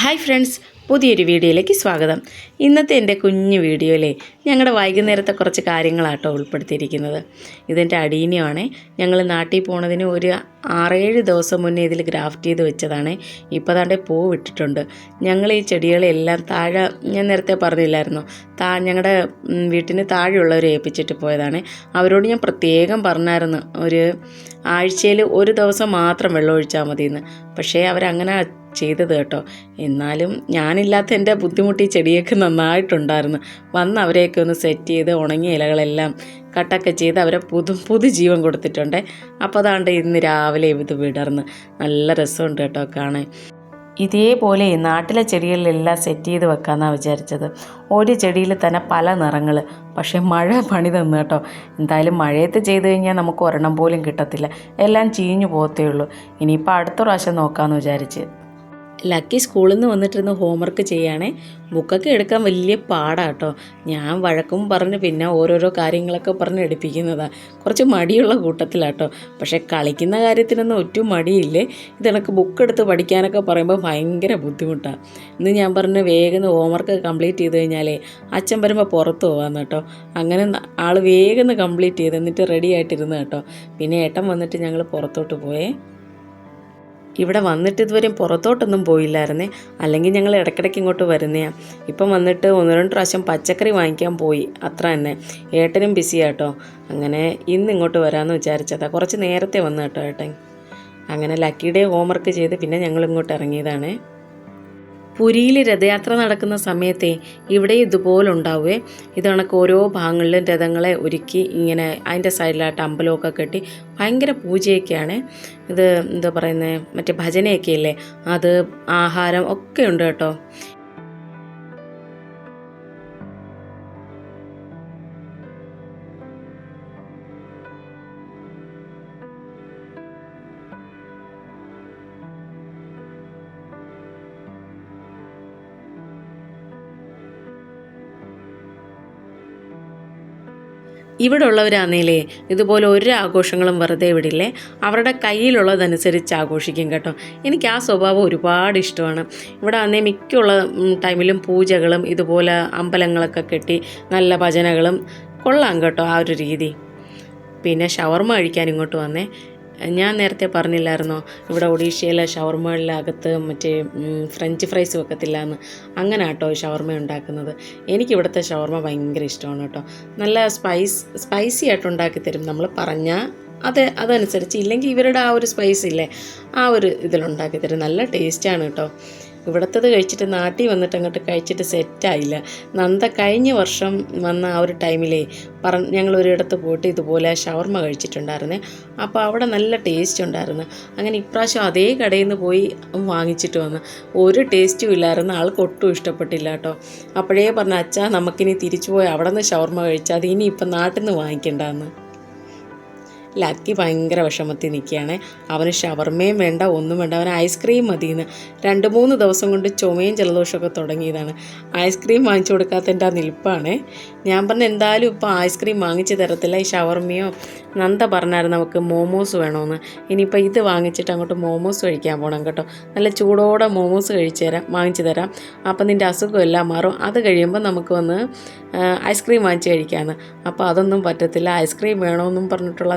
Hi friends പുതിയൊരു വീഡിയോയിലേക്ക് സ്വാഗതം. ഇന്നത്തെ എന്റെ കുഞ്ഞു വീഡിയോയിലെ ഞങ്ങളുടെ വൈകുന്നേരത്തെ കുറച്ച് കാര്യങ്ങളാട്ടോ ഉൾപ്പെടുത്തിയിരിക്കുന്നത്. ഇതിന്റെ അടീനെയാണ് ഞങ്ങൾ നാട്ടിൽ പോണതിന് ഒരു ആറേഴ് ദിവസം മുന്നേ ഇതിൽ ഗ്രാഫ്റ്റ് ചെയ്ത് വെച്ചതാണ്. ഇപ്പോൾ താണ്ടെ പൂ വിട്ടിട്ടുണ്ട് ഞങ്ങൾ ഈ ചെടികളെല്ലാം താഴെ ഞാൻ നേരത്തെ പറഞ്ഞില്ലായിരുന്നു താ ഞങ്ങളുടെ വീട്ടിന് താഴെയുള്ളവരെ ഏൽപ്പിച്ചിട്ട് പോയതാണ്. അവരോട് ഞാൻ പ്രത്യേകം പറഞ്ഞായിരുന്നു ഒരു ആഴ്ചയിൽ ഒരു ദിവസം മാത്രം വെള്ളം ഒഴിച്ചാൽ മതിയെന്ന്. പക്ഷേ അവരങ്ങനെ ചെയ്തത് കേട്ടോ. എന്നാലും ഞാനില്ലാത്ത എന്റെ ബുദ്ധിമുട്ടി ചെടിയൊക്കെ നന്നായിട്ടുണ്ടായിരുന്നു. വന്ന് അവരെയൊക്കെ ഒന്ന് സെറ്റ് ചെയ്ത് ഉണങ്ങിയ ഇലകളെല്ലാം കട്ടൊക്കെ ചെയ്ത് അവരെ പുതു ജീവൻ കൊടുത്തിട്ടുണ്ട്. അപ്പോൾ അതാണ്ട് ഇന്ന് രാവിലെ ഇത് വിടർന്ന്. നല്ല രസമുണ്ട് കേട്ടോ കാണാൻ. ഇതേപോലെ നാട്ടിലെ ചെടികളിലെല്ലാം സെറ്റ് ചെയ്ത് വെക്കാമെന്നാണ് വിചാരിച്ചത്. ഒരു ചെടിയിൽ തന്നെ പല നിറങ്ങൾ പക്ഷേ മഴ പണി തന്നു കേട്ടോ. എന്തായാലും മഴയത്ത് ചെയ്ത് കഴിഞ്ഞാൽ നമുക്ക് ഒരെണ്ണം പോലും കിട്ടത്തില്ല. എല്ലാം ചീഞ്ഞു പോകത്തേ ഉള്ളൂ. ഇനിയിപ്പോൾ അടുത്ത പ്രാവശ്യം നോക്കാമെന്ന് വിചാരിച്ച്. ലക്കി സ്കൂളിൽ നിന്ന് വന്നിട്ടിരുന്ന് ഹോംവർക്ക് ചെയ്യുകയാണേ ബുക്കൊക്കെ എടുക്കാൻ വലിയ പാടാട്ടോ. ഞാൻ വഴക്കും പറഞ്ഞ് പിന്നെ ഓരോരോ കാര്യങ്ങളൊക്കെ പറഞ്ഞ് എടുപ്പിക്കുന്നതാണ് കുറച്ച് മടിയുള്ള കൂട്ടത്തിലാട്ടോ. പക്ഷേ കളിക്കുന്ന കാര്യത്തിനൊന്നും ഒറ്റും മടിയില്ലേ? ഇതെനിക്ക് ബുക്ക് എടുത്ത് പഠിക്കാനൊക്കെ പറയുമ്പോൾ ഭയങ്കര ബുദ്ധിമുട്ടാണ് ഇന്ന് ഞാൻ പറഞ്ഞ് വേഗം ഹോംവർക്ക് കംപ്ലീറ്റ് ചെയ്ത് കഴിഞ്ഞാലേ അച്ഛൻ വരുമ്പോൾ പുറത്ത് പോകാമെന്ന് കേട്ടോ അങ്ങനെ ആൾ വേഗം കംപ്ലീറ്റ് ചെയ്ത് എന്നിട്ട് റെഡി ആയിട്ടിരുന്ന് കേട്ടോ പിന്നെ ഏട്ടൻ വന്നിട്ട് ഞങ്ങൾ പുറത്തോട്ട് പോയേ. ഇവിടെ വന്നിട്ട് ഇതുവരെയും പുറത്തോട്ടൊന്നും പോയില്ലായിരുന്നേ. അല്ലെങ്കിൽ ഞങ്ങൾ ഇടയ്ക്കിടയ്ക്ക് ഇങ്ങോട്ട് വരുന്നതാണ് ഇപ്പം വന്നിട്ട് ഒന്ന് രണ്ട് പ്രാവശ്യം പച്ചക്കറി വാങ്ങിക്കാൻ പോയി. അത്ര തന്നെ. ഏട്ടനും ബിസിയാട്ടോ അങ്ങനെ ഇന്ന് ഇങ്ങോട്ട് വരാമെന്ന് വിചാരിച്ചതാ. കുറച്ച് നേരത്തെ വന്നു കേട്ടോ ഏട്ടൻ. അങ്ങനെ ലക്കിയുടെ ഹോംവർക്ക് ചെയ്ത് പിന്നെ ഞങ്ങൾ ഇങ്ങോട്ട് ഇറങ്ങിയതാണേ. പുരിയിൽ രഥയാത്ര നടക്കുന്ന സമയത്തെ ഇവിടെ ഇതുപോലെ ഉണ്ടാവുകയെ ഇത് കണക്ക് ഓരോ ഭാഗങ്ങളിലും രഥങ്ങളെ ഒരുക്കി ഇങ്ങനെ അതിന്റെ സൈഡിലായിട്ട് അമ്പലമൊക്കെ കെട്ടി ഭയങ്കര പൂജയൊക്കെയാണ്. ഇത് എന്താ പറയുന്നത് മറ്റേ ഭജനയൊക്കെ ഇല്ലേ അത് ആഹാരം ഒക്കെ ഉണ്ട് കേട്ടോ. ഇവിടെ ഉള്ളവരാന്നേലേ ഇതുപോലെ ഒരു ആഘോഷങ്ങളും വെറുതെ വിടില്ലേ? അവരുടെ കയ്യിലുള്ളതനുസരിച്ച് ആഘോഷിക്കും കേട്ടോ. എനിക്ക് ആ സ്വഭാവം ഒരുപാട് ഇഷ്ടമാണ്. ഇവിടെ അന്നേ മിക്കുള്ള ടൈമിലും പൂജകളും ഇതുപോലെ അമ്പലങ്ങളൊക്കെ കെട്ടി നല്ല ഭജനകളും കൊള്ളാം കേട്ടോ ആ ഒരു രീതി. പിന്നെ ഷവർമ കഴിക്കാൻ ഇങ്ങോട്ട് വന്നേ. ഞാൻ നേരത്തെ പറഞ്ഞില്ലായിരുന്നോ? ഇവിടെ ഒഡീഷയിലെ ഷവർമകളിലെ അകത്ത് മറ്റേ ഫ്രഞ്ച് ഫ്രൈസ് വെക്കത്തില്ല എന്ന് അങ്ങനെ കേട്ടോ ഷവർമ ഉണ്ടാക്കുന്നത്. എനിക്കിവിടുത്തെ ഷവർമ ഭയങ്കര ഇഷ്ടമാണ് കേട്ടോ. നല്ല സ്പൈസ് സ്പൈസി ആയിട്ട് ഉണ്ടാക്കി തരും നമ്മൾ പറഞ്ഞാൽ അത് അതനുസരിച്ച്. ഇല്ലെങ്കിൽ ഇവരുടെ ആ ഒരു സ്പൈസ് ഇല്ലേ ആ ഒരു ഇതിലുണ്ടാക്കി തരും. നല്ല ടേസ്റ്റാണ് കേട്ടോ. ഇവിടുത്തത് കഴിച്ചിട്ട് നാട്ടിൽ വന്നിട്ട് അങ്ങോട്ട് കഴിച്ചിട്ട് സെറ്റായില്ല നന്ദ കഴിഞ്ഞ വർഷം വന്ന ആ ഒരു ടൈമിലേ പറ ഞങ്ങൾ ഒരിടത്ത് പോയിട്ട് ഇതുപോലെ ഷവർമ കഴിച്ചിട്ടുണ്ടായിരുന്നേ. അപ്പോൾ അവിടെ നല്ല ടേസ്റ്റ് ഉണ്ടായിരുന്നു. അങ്ങനെ ഇപ്രാവശ്യം അതേ കടയിൽ നിന്ന് പോയി വാങ്ങിച്ചിട്ട് വന്ന്. ഒരു ടേസ്റ്റും ഇല്ലായിരുന്നു. ആൾക്ക് ഒട്ടും ഇഷ്ടപ്പെട്ടില്ല കേട്ടോ. അപ്പോഴേ പറഞ്ഞ അച്ഛാ നമുക്കിനി തിരിച്ചു പോയി അവിടെ നിന്ന് ഷവർമ കഴിച്ചാൽ അത് ഇനി ഇപ്പം നാട്ടിൽ നിന്ന് വാങ്ങിക്കണ്ടെന്ന്. ലക്കി ഭയങ്കര വിഷമത്തിൽ നിൽക്കുകയാണ്. അവന് ഷവർമയും വേണ്ട ഒന്നും വേണ്ട. അവന് ഐസ്ക്രീം മതിയെന്ന് രണ്ട് മൂന്ന് ദിവസം കൊണ്ട് ചുമയും ജലദോഷമൊക്കെ തുടങ്ങിയതാണ്. ഐസ്ക്രീം വാങ്ങിച്ചു കൊടുക്കാത്തതിന്റെ ആ നിൽപ്പാണ്. ഞാൻ പറഞ്ഞ എന്തായാലും ഇപ്പോൾ ഐസ്ക്രീം വാങ്ങിച്ചു തരത്തില്ല. ഈ ഷവർമയോ നന്ദ പറഞ്ഞായിരുന്നു നമുക്ക് മോമോസ് വേണമെന്ന് ഇനിയിപ്പോൾ ഇത് വാങ്ങിച്ചിട്ട് അങ്ങോട്ട് മോമോസ് കഴിക്കാൻ പോകണം കേട്ടോ. നല്ല ചൂടോടെ മോമോസ് കഴിച്ചു തരാം വാങ്ങിച്ചു തരാം. അപ്പം നിന്റെ അസുഖം എല്ലാം മാറും. അത് കഴിയുമ്പോൾ നമുക്ക് വന്ന് ഐസ്ക്രീം വാങ്ങിച്ച് കഴിക്കാമെന്ന് അപ്പോൾ അതൊന്നും പറ്റത്തില്ല. ഐസ്ക്രീം വേണമെന്നും പറഞ്ഞിട്ടുള്ള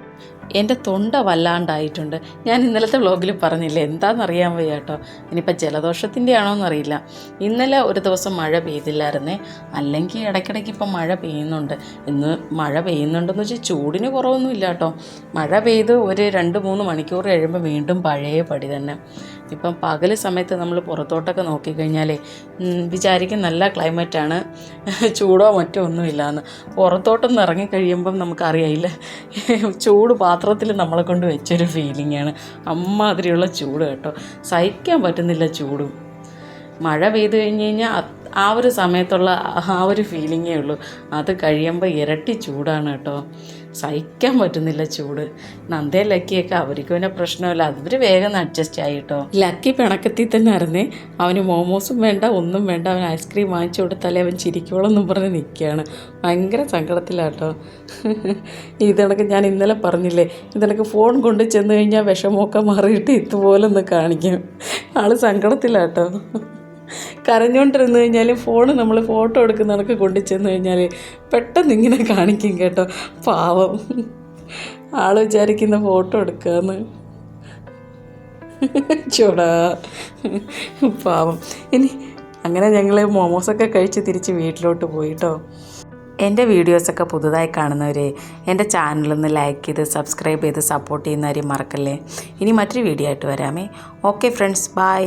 എന്റെ തൊണ്ട വല്ലാണ്ടായിട്ടുണ്ട്. ഞാൻ ഇന്നലത്തെ വ്ലോഗിൽ പറഞ്ഞില്ലേ എന്താണെന്നറിയാൻ വയ്യ കേട്ടോ ഇനിയിപ്പോൾ ജലദോഷത്തിന്റെ ആണോ എന്നറിയില്ല ഇന്നലെ ഒരു ദിവസം മഴ പെയ്തില്ലായിരുന്നേ. അല്ലെങ്കിൽ ഇടയ്ക്കിടയ്ക്ക് ഇപ്പം മഴ പെയ്യുന്നുണ്ട്. ഇന്ന് മഴ പെയ്യുന്നുണ്ടെന്ന് വെച്ചാൽ ചൂടിന് കുറവൊന്നും ഇല്ല കേട്ടോ. മഴ പെയ്ത് ഒരു രണ്ട് മൂന്ന് മണിക്കൂർ കഴിയുമ്പോൾ വീണ്ടും പഴയ പടി തന്നെ. ഇപ്പം പകൽ സമയത്ത് നമ്മൾ പുറത്തോട്ടൊക്കെ നോക്കിക്കഴിഞ്ഞാലേ വിചാരിക്കും നല്ല ക്ലൈമറ്റാണ്. ചൂടോ മറ്റോ ഒന്നുമില്ലാന്ന്. പുറത്തോട്ടൊന്ന് ഇറങ്ങിക്കഴിയുമ്പം നമുക്കറിയായില്ല ചൂട് പാത്രത്തിൽ നമ്മളെ കൊണ്ട് വെച്ചൊരു ഫീലിംഗാണ് അമ്മാതിരിയുള്ള ചൂട് കേട്ടോ. സഹിക്കാൻ പറ്റുന്നില്ല ചൂടും. മഴ പെയ്തു കഴിഞ്ഞ് കഴിഞ്ഞാൽ ആ ഒരു സമയത്തുള്ള ആ ഒരു ഫീലിങ്ങേ ഉള്ളൂ. അത് കഴിയുമ്പോൾ ഇരട്ടി ചൂടാണ് കേട്ടോ. സഹിക്കാൻ പറ്റുന്നില്ല ചൂട്. നന്ദേ ലക്കിയൊക്കെ അവർക്ക് പിന്നെ പ്രശ്നമില്ല. അവർ വേഗം അഡ്ജസ്റ്റ് ആയി കേട്ടോ. ലക്കി പിണക്കത്തിൽ തന്നെ അറിഞ്ഞേ അവന് മോമോസും വേണ്ട ഒന്നും വേണ്ട. അവൻ ഐസ്ക്രീം വാങ്ങിച്ചു കൊടുത്താലേ അവൻ ചിരിക്കോളെന്നും പറഞ്ഞ് നിൽക്കുകയാണ് ഭയങ്കര സങ്കടത്തിലാട്ടോ ഇതണക്ക് ഞാൻ ഇന്നലെ പറഞ്ഞില്ലേ? ഇതണക്ക് ഫോൺ കൊണ്ട് ചെന്ന് കഴിഞ്ഞാൽ വിഷമമൊക്കെ മാറിയിട്ട് ഇതുപോലെ ഒന്ന് കാണിക്കും. ആൾ സങ്കടത്തിലാട്ടോ കരഞ്ഞുകൊണ്ടിരുന്ന് കഴിഞ്ഞാൽ ഫോൺ നമ്മൾ ഫോട്ടോ എടുക്കുന്നതൊക്കെ കൊണ്ടു ചെന്ന് കഴിഞ്ഞാൽ പെട്ടെന്ന് ഇങ്ങനെ കാണിക്കും കേട്ടോ. പാവം. ആൾ വിചാരിക്കുന്ന ഫോട്ടോ എടുക്കാന്ന്. ചൂടാ. പാവം. ഇനി അങ്ങനെ ഞങ്ങൾ മോമോസൊക്കെ കഴിച്ച് തിരിച്ച് വീട്ടിലോട്ട് പോയിട്ടോ. എന്റെ വീഡിയോസൊക്കെ പുതുതായി കാണുന്നവരെ എന്റെ ചാനലൊന്ന് ലൈക്ക് ചെയ്ത് സബ്സ്ക്രൈബ് ചെയ്ത് സപ്പോർട്ട് ചെയ്യുന്നവരെയും മറക്കല്ലേ? ഇനി മറ്റൊരു വീഡിയോ ആയിട്ട് വരാമേ. Okay friends bye